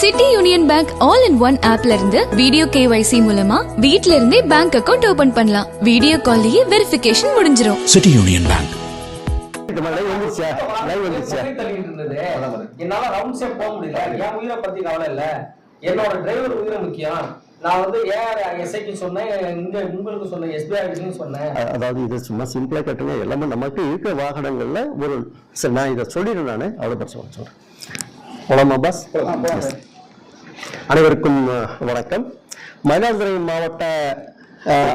City union bank all in one ஆப்ல இருந்து video KYC மூலமா வீட்ல இருந்தே பேங்க் அக்கவுண்ட் ஓபன் பண்ணலாம். வீடியோ கால்லயே வெரிஃபிகேஷன் முடிஞ்சிரும். City union bank. என்னால ரவுண்ட்ஸே போக முடியல. என் உயிரை பத்தி கவலை இல்ல. என்னோட டிரைவர் உயிரை முக்கியம். நான் வந்து ஏன் எஸ்ஐக்கு சொன்னேன். இங்க உங்களுக்கு சொன்னேன் எஸ்பிஐக்கு சொன்னேன். அதாவது இது சும்மா சிம்பிளா கட்டுங்க. எல்லாமே நமக்கு இருக்கிற வாகனங்கள்ல ஒரு சரி நான் இதை சொல்லிடுறேன் நான். அவ்வளோ பர்சன் சொல்றேன். போலாமா பாஸ் அனைவருக்கும் வணக்கம். மயிலாடுதுறை மாவட்ட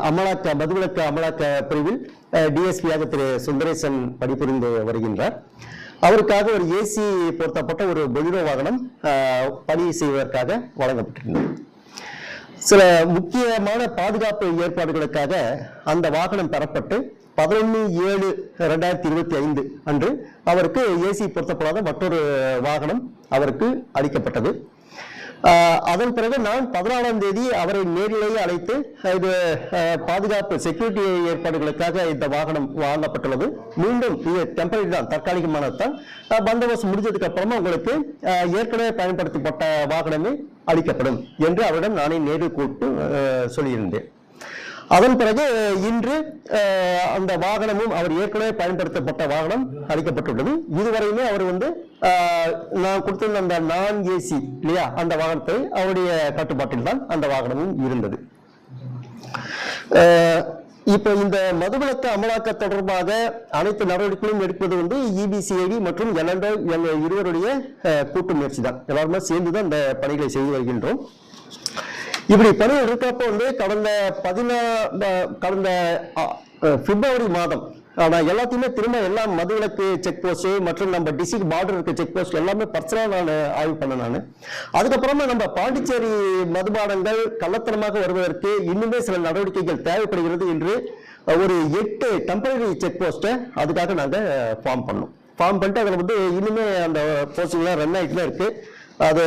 அமலாக்க மதுவிலக்கு அமலாக்க பிரிவில் டிஎஸ்பியாக திரு சுந்தரேசன் பணிபுரிந்து வருகின்றார். அவருக்காக ஒரு ஏசி பொருத்தப்பட்ட ஒரு பொலிரோ வாகனம் பணி செய்வதற்காக வழங்கப்பட்டிருந்தது. சில முக்கியமான பாதுகாப்பு ஏற்பாடுகளுக்காக அந்த வாகனம் பெறப்பட்டு பதினொன்று ஏழு ரெண்டாயிரத்தி இருபத்தி ஐந்து அன்று அவருக்கு ஏசி பொருத்தப்படாத மற்றொரு வாகனம் அவருக்கு அளிக்கப்பட்டது. அதன் பிறகு நான் பதினாலாம் தேதி அவரை நேரிலேயே அழைத்து இது பாதுகாப்பு செக்யூரிட்டி ஏற்பாடுகளுக்காக இந்த வாகனம் வாங்கப்பட்டுள்ளது. மீண்டும் இது டெம்பரரி தான் தற்காலிகமானது தான். பந்தோபஸ்து முடிஞ்சதுக்கு அப்புறமா உங்களுக்கு ஏற்கனவே பயன்படுத்தப்பட்ட வாகனமே அளிக்கப்படும் என்று அவரிடம் நானே நேரில் கூப்பிட்டு சொல்லியிருந்தேன். அதன் பிறகு இன்று அந்த வாகனமும் அவர் ஏற்கனவே பயன்படுத்தப்பட்ட வாகனம் அளிக்கப்பட்டுள்ளது. இதுவரையுமே அவர் வந்து நான் கொடுத்திருந்த அந்த நான் ஏசி இல்லையா அந்த வாகனத்தை அவருடைய கட்டுப்பாட்டில் தான் அந்த வாகனமும் இருந்தது. இப்போ இந்த மதுவிலக்கு அமலாக்க தொடர்பாக அனைத்து நடவடிக்கைகளும் எடுப்பது வந்து இபிசிஐடி மற்றும் எல்என்டோ எங்கள் இருவருடைய கூட்டு முயற்சி தான். எல்லாருமே சேர்ந்து தான் இந்த பணிகளை செய்து வருகின்றோம். இப்படி பணி இருக்கப்போ வந்து கடந்த பதினா கடந்த பிப்ரவரி மாதம் நான் எல்லாத்தையுமே திரும்ப எல்லாம் மதுவிலக்கு செக் போஸ்ட் மற்றும் நம்ம டிஸ்ட்ரிக்ட் பார்டர் இருக்க செக் போஸ்ட் எல்லாமே பர்சனலாக நான் ஆய்வு பண்ணேன் நான். அதுக்கப்புறமா நம்ம பாண்டிச்சேரி மதுபானங்கள் கள்ளத்தனமாக வருவதற்கு இன்னுமே சில நடவடிக்கைகள் தேவைப்படுகிறது என்று ஒரு எட்டு டெம்பரரி செக் போஸ்ட்டை அதுக்காக நாங்கள் ஃபார்ம் பண்ணோம். ஃபார்ம் பண்ணிட்டு அதில் வந்து இன்னுமே அந்த போஸ்டிங்லாம் ரன் ஆகிட்டு தான் அதை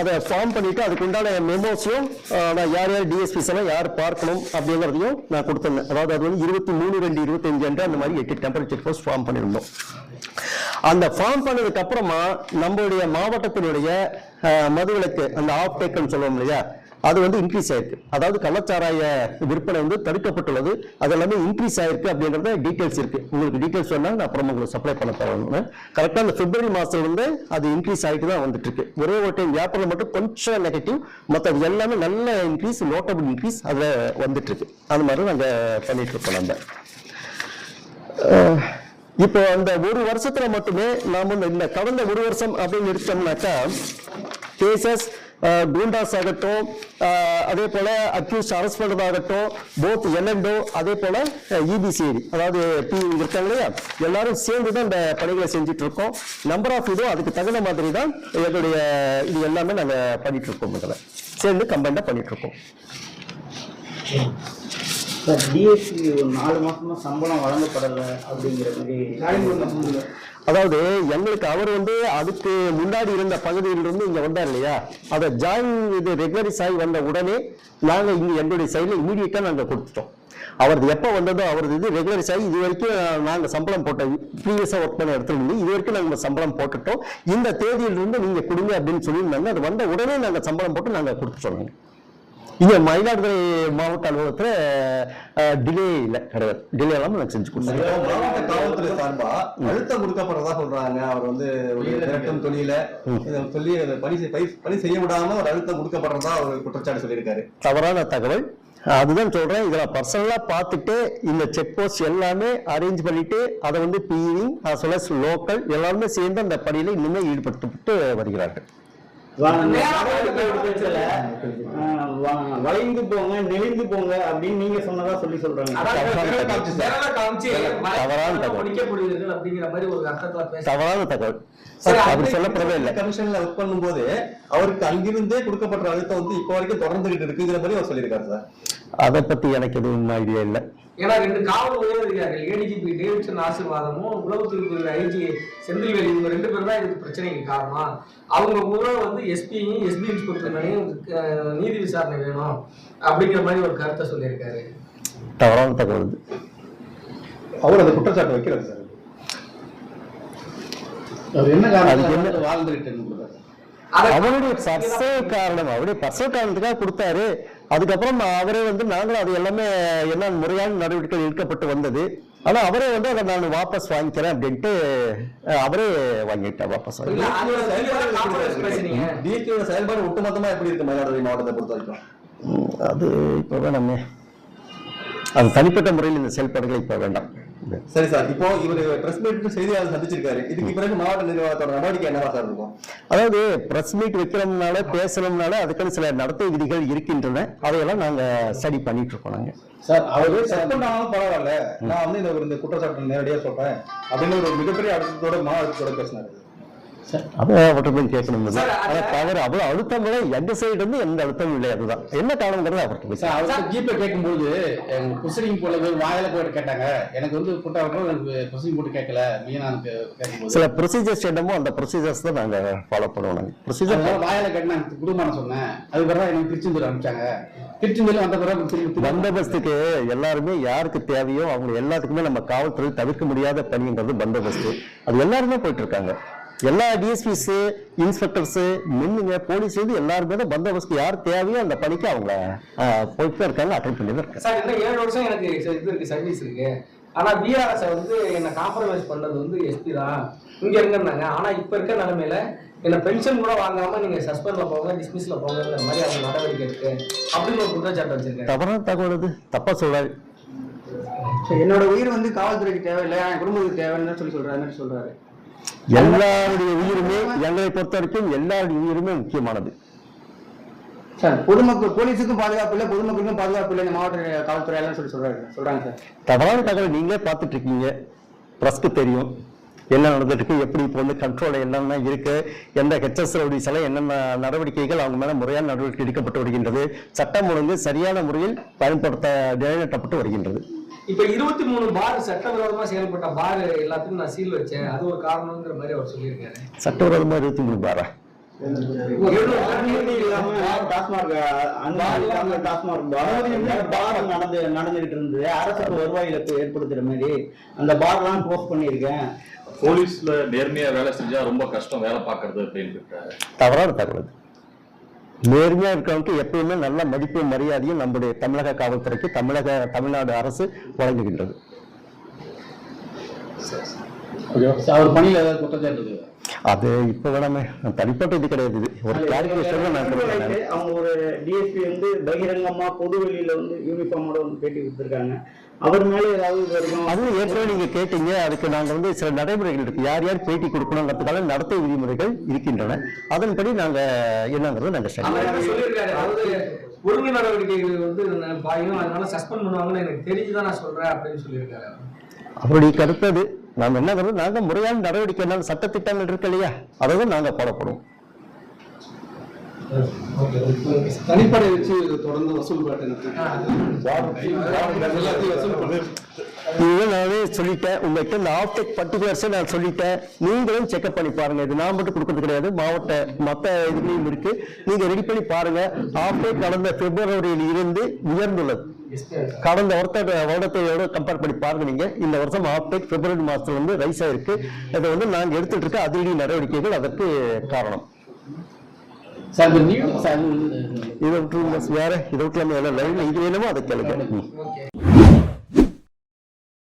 அதை ஃபார்ம் பண்ணிவிட்டு அதுக்குண்டான மெமோஸும் மெமோஸையும் நான் யார் யார் டிஎஸ்பிஸ் எல்லாம் யார் பார்க்கணும் அப்படிங்கிறதையும் நான் கொடுத்துருந்தேன். அதாவது அது வந்து இருபத்தி மூணு ரெண்டு இருபத்தஞ்சு அன்று அந்த மாதிரி எட்டு டெம்பரேச்சர் போஸ்ட் ஃபார்ம் பண்ணியிருந்தோம். அந்த ஃபார்ம் பண்ணதுக்கு அப்புறமா நம்மளுடைய மாவட்டத்தினுடைய மதுவிலக்கு அந்த ஆஃப் டேக்குன்னு சொல்லுவோம் இல்லையா அது வந்து இன்க்ரீஸ் ஆயிருக்கு. அதாவது கள்ளச்சாராய விற்பனை வந்து தடுக்கப்பட்டுள்ளது. அது எல்லாமே இன்க்ரீஸ் ஆயிருக்கு அப்படிங்கறத டீட்டெயில்ஸ் இருக்கு. உங்களுக்கு டீட்டெயில்ஸ் சொன்னா நான் அப்புறம் உங்களுக்கு சப்ளை பண்ண தரணும் கரெக்டா அந்த பிப்ரவரி மாசத்துல வந்து அது இன்க்ரீஸ் ஆயிட்டு தான் வந்துட்டு இருக்கு. ஒரே ஒரு டைம் வியாபாரம் மட்டும் கொஞ்சம் நெகட்டிவ் மற்ற எல்லாமே நல்ல இன்க்ரீஸ் நோட்டபிள் இன்க்ரீஸ் அதுல வந்துட்டு இருக்கு. அந்த மாதிரி நாங்க பண்ணிட்டு இருக்கோம் நம்ம. இப்போ அந்த ஒரு வருஷத்துல மட்டுமே நாம இந்த- இந்த கடந்த ஒரு வருஷம் அப்படின்னு எடுத்தோம்னாக்கா கேசஸ் குண்டாஸ் ஆகட்டும் அதே போல அக்யூஸ் அரெஸ்ட் பண்றதாகட்டும் போத் எல்என்டோ அதே போல இபிசிஐடி அதாவது பி இருக்காங்க இல்லையா? எல்லாரும் சேர்ந்து தான் இந்த பணிகளை செஞ்சுட்டு இருக்கோம் நம்பர் ஆஃப் இதோ அதுக்கு தகுந்த மாதிரி தான் எங்களுடைய இது எல்லாமே நாங்க பண்ணிட்டு இருக்கோம் முதல்ல. சேர்ந்து கம்பைண்டா பண்ணிட்டு இருக்கோம் சார் டிஎஸ்சி நாலு மாசமா சம்பளம் வழங்கப்படலை அப்படிங்கிற மாதிரி அதாவது எங்களுக்கு அவர் வந்து அதுக்கு முன்னாடி இருந்த பகுதியிலிருந்து இங்கே வந்தார் இல்லையா? அதை ஜாயின் இது ரெகுலரிஸ் ஆகி வந்த உடனே நாங்கள் இங்கே எங்களுடைய சைடில் இமீடியட்டாக நாங்கள் கொடுத்துட்டோம். அவரது எப்போ வந்ததோ அவரது இது ரெகுலரைஸ் ஆகி இது வரைக்கும் நாங்கள் சம்பளம் போட்ட ப்ரீவியஸாக ஒர்க் பண்ண இடத்துல இருந்து இது வரைக்கும் நாங்கள் சம்பளம் போட்டுட்டோம். இந்த தேதியிலிருந்து நீங்கள் கொடுங்க அப்படின்னு சொல்லியிருந்தாங்க. அது வந்த உடனே நாங்கள் சம்பளம் போட்டு நாங்கள் கொடுத்துட்டோம். இங்க மயிலாடுதுறை மாவட்ட அலுவலகத்துல டிலே இல்லை கிடையாது. டிலே இல்லாம நாங்க செஞ்சு கொடுத்துருக்கோம் மாவட்ட காவல்துறை சார்பா அழுத்தம் கொடுக்கப்படுறதா சொல்றாங்க. அவர் வந்து திரட்டும் தொழில இதை சொல்லி பணி செய்- பணி- செய்ய விடாம ஒரு அழுத்தம் கொடுக்கப்படுறதா அவர் குற்றச்சாட்டு சொல்லியிருக்காரு. தவறான தகவல். அதுதான் சொல்றேன். இதுல பர்சனலா பார்த்துட்டு இந்த செக் போஸ்ட் எல்லாமே அரேஞ்ச் பண்ணிட்டு அதை வந்து பிஇ as லோக்கல் எல்லாருமே சேர்ந்து அந்த பணியில இன்னுமே ஈடுபடுத்தப்பட்டு வருகிறார்கள். வளைந்து போங்க நெளிந்து போங்க அப்படின்னு நீங்க சொன்னதா சொல்லி சொல்றாங்க. தவறான தகவல். அப்படி சொல்லப்படவே இல்லை. கமிஷன்ல ஒர்க் பண்ணும்போது அவருக்கு அங்கிருந்தே கொடுக்கப்படுற அழுத்தம் வந்து இப்போ வரைக்கும் தொடர்ந்துகிட்டு இருக்குங்கிற மாதிரி அவர் சொல்லியிருக்காரு சார். அதை பத்தி எனக்கு எதுவும் ஐடியா இல்லை. ஏன்னா ரெண்டு காவல் உயர் அதிகாரிகள் ஏடிஜிபி டேவிட்சன் ஆசீர்வாதமும் உளவுத்துறை ஐஜி செந்தில்வேலி இவங்க ரெண்டு பேரும் தான் இதுக்கு பிரச்சனைக்கு காரணம். அவங்க கூட வந்து எஸ்பியும் எஸ்பி இன்ஸ்பெக்டர் நீதி விசாரணை வேணும் அப்படிங்கிற மாதிரி ஒரு கருத்தை சொல்லியிருக்காரு. தவறான தகவல். அவர் அந்த குற்றச்சாட்டு வைக்கிறாரு சார். என்ன காரணம்? வாழ்ந்துகிட்டு அதை- அவருடைய பர்சனல் காரணம். அவருடைய பர்சனல் காரணத்துக்காக கொடுத்தாரு. அதுக்கப்புறம் அவரே வந்து நாங்களும் அது எல்லாமே என்ன முறையான நடவடிக்கைகள் எடுக்கப்பட்டு வந்தது. ஆனா அவரே வந்து அதை நான் வாபஸ் வாங்கிக்கிறேன் அப்படின்ட்டு அவரே வாங்கிட்டார் வாபஸ் செயல்பாடு ஒட்டுமொத்தமா எப்படி இருக்கு மயிலாடுதுறை மாவட்டத்தை பொறுத்த வரைக்கும்? அது இப்போ வேணாமே. அது தனிப்பட்ட முறையில் இந்த செயல்பாடுகளை இப்போ வேண்டாம். சரி சார் இப்போ இவர் பிரஸ் மீட் செய்தியாளர் சந்திச்சிருக்காரு. இதுக்கு பிறகு மாவட்ட நிர்வாகத்தோட நடவடிக்கை என்னவா சார் இருக்கும்? அதாவது பிரஸ் மீட் வைக்கிறோம்னால பேசணும்னால அதுக்குன்னு சில நடத்தை விதிகள் இருக்கின்றன. அதையெல்லாம் நாங்க ஸ்டடி பண்ணிட்டு இருக்கோம் நாங்க. சார் அவரு சஸ்பெண்ட் ஆனாலும் பரவாயில்ல. நான் வந்து இந்த இந்த குற்றச்சாட்டு நேரடியா சொல்றேன். அப்படின்னு ஒரு மிகப்பெரிய அழுத்தத்தோட மாவட்டத்தோட பேசினாரு. அதை அவர்கிட்ட கேட்கணும் அழுத்தம் எந்த சைடு இருந்து எந்த அழுத்தமும் இல்லை. அதுதான். என்ன காரணங்கிறது அவர்கிட்ட போய் சார் அவருக்கு ஜிபே கேட்கும்போது போல வாயில போயிட்டு கேட்டாங்க. எனக்கு வந்து போட்டு கேட்கல. மீனானுக்கு சில ப்ரொசீஜர்ஸ் என்னமோ அந்த ப்ரொசீஜர்ஸ் தான் நாங்க ஃபாலோ பண்ணுவோம் ப்ரொசீஜர் வாயில கேட்டு நான் குடும்பம் சொன்னேன். அது பிறகு எனக்கு திருச்செந்தூர் அனுப்பிச்சாங்க. திருச்செந்தூர் வந்த பிறகு பந்தோபஸ்துக்கு எல்லாருமே யாருக்கு தேவையோ அவங்க எல்லாத்துக்குமே நம்ம காவல்துறை தவிர்க்க முடியாத பணின்றது பந்தோபஸ்து அது எல்லாருமே போயிட்டு இருக்காங்க. எல்லா டிஎஸ்பிஸ் இன்ஸ்பெக்டர்ஸ் மின்னுங்க போலீஸ் வந்து எல்லாருமே தான் பந்தோபஸ்து யார் தேவையோ அந்த பணிக்கு அவங்க போயிட்டு இருக்காங்க அட்டன் பண்ணி தான் இருக்காங்க. சார் இன்னும் ஏழு வருஷம் எனக்கு இது இருக்கு சர்வீஸ் இருக்கு. ஆனா பிஆர்எஸ் வந்து என்ன காம்ப்ரமைஸ் பண்ணது வந்து எஸ்பி தான். இங்க இருங்கன்னாங்க ஆனா இப்ப இருக்க நிலைமையில என்ன பென்ஷன் கூட வாங்காம நீங்க சஸ்பெண்ட்ல போங்க டிஸ்மிஸ்ல போங்கிற மாதிரி அவங்க நடவடிக்கை இருக்கு. அப்படின்னு ஒரு குற்றச்சாட்டு வச்சிருக்காரு. தவறான தகவல் அது. தப்பா சொல்றாரு. என்னோட உயிர் வந்து காவல்துறைக்கு தேவையில்லை என் குடும்பத்துக்கு தேவைன்னு சொல்லி சொல்றாரு சொல்றாரு. எல்லாருடைய உயிருமே எங்களை பொறுத்த வரைக்கும் எல்லாருடைய உயிருமே முக்கியமானது. சார் பொதுமக்கள் போலீஸுக்கும் பாதுகாப்பு இல்லை பொதுமக்களுக்கும் பாதுகாப்பு இல்லை மாவட்ட காவல்துறையாளர் சொல்லி சொல்றாரு சொல்றாங்க சார். தவறான தகவல் நீங்களே பார்த்துட்டு இருக்கீங்க. ப்ரெஸ்க்கு தெரியும். என்ன நடந்துட்டு இருக்கு எப்படி இப்போ வந்து கண்ட்ரோல் என்னென்ன இருக்கு எந்த ஹெச்எஸ் ரவுடிஸில் என்னென்ன நடவடிக்கைகள் அவங்க மேல முறையான நடவடிக்கை எடுக்கப்பட்டு வருகின்றது. சட்டம் ஒழுங்கு சரியான முறையில் பயன்படுத்த நிலைநாட்டப்பட்டு வருகின்றது. இப்ப இருபத்தி மூணு பார் சட்டவிரோதமா செயல்பட்ட பார் எல்லாத்துக்கும் நான் சீல் வச்சேன். அது ஒரு காரணம்ங்கிற மாதிரி அவர் சொல்லியிருக்காரு. சட்டவிரோதமா இருபத்தி மூணு பாரா? பார் பார் நடந்துகிட்டு இருந்தது. அரசுக்கு வருவாய் இழப்பு ஏற்படுத்துற மாதிரி. அந்த பார்லாம் க்ளோஸ் பண்ணியிருக்கேன். போலீஸ்ல நேர்மையா வேலை செஞ்சா ரொம்ப கஷ்டம் வேலை பார்க்கறது அப்படின்னு தவறான தகவல் நேர்மையாக நேர்மையா இருக்கவங்களுக்கு எப்பயுமே நல்ல மதிப்பு மரியாதையும் நம்முடைய தமிழக காவல்துறைக்கு தமிழக தமிழ்நாடு அரசு வழங்குகின்றது. அவர் பணியில ஏதாவது குற்றச்சாட்டு இருக்கு? அது இப்ப வேணாமே தனிப்பட்ட இது கிடையாது. இது ஒரு நான் கொடுக்குறேன் அவங்க ஒரு டிஎஸ்பி வந்து பகிரங்கமா பொது வெளியில வந்து யூனிஃபார்மோட வந்து பேட்டி கொடுத்திருக்காங்க. அவர் மேல ஏதாவது இது வரைக்கும் அது ஏற்கனவே நீங்க கேட்டீங்க. அதுக்கு நாங்க வந்து சில நடைமுறைகள் இருக்கு. யார் யார் பேட்டி கொடுக்கணுங்கிறதுக்கான நடத்தை விதிமுறைகள் இருக்கின்றன. அதன்படி நாங்க என்னங்கிறத நாங்க ஒழுங்கு நடவடிக்கைகள் வந்து பாயும் அதனால சஸ்பெண்ட் பண்ணுவாங்கன்னு எனக்கு தெரிஞ்சுதான் நான் சொல்றேன் அப்படின்னு சொல்லியிருக்காரு அவர். அவருடைய கருத்து அது. நாம என்னங்கிறது நாங்க முறையான நடவடிக்கை என்ன சட்டத்திட்டங்கள் இருக்கு இல்லையா? அதை தான் நாங்க போடப்படும் தனிப்படை வச்சு தொடர்ந்து வசூல் காட்டு இது நானே சொல்லிட்டேன். உங்ககிட்ட இந்த ஆப்டெக் பர்டிகுலர்ஸை நான் சொல்லிட்டேன். நீங்களும் செக்அப் பண்ணி பாருங்க. இது நான் மட்டும் கொடுக்கறது கிடையாது. மாவட்ட மற்ற இதுலையும் இருக்கு. நீங்க ரெடி பண்ணி பாருங்க. ஆப்டெக் கடந்த பிப்ரவரியில் இருந்து உயர்ந்துள்ளது. கடந்த வருத்த வருடத்தையோட கம்பேர் பண்ணி பாருங்க நீங்க. இந்த வருஷம் ஆப்டெக் பிப்ரவரி மாசத்துல வந்து ரைஸ் ஆயிருக்கு. இதை வந்து நாங்க எடுத்துட்டு இருக்க அதிரடி நடவடிக்கைகள் அதற்கு காரணம். இதை விட்டு வேற இதை விட்டு நம்ம லைவ்ல இது வேணுமோ? அதை கேளுங்க.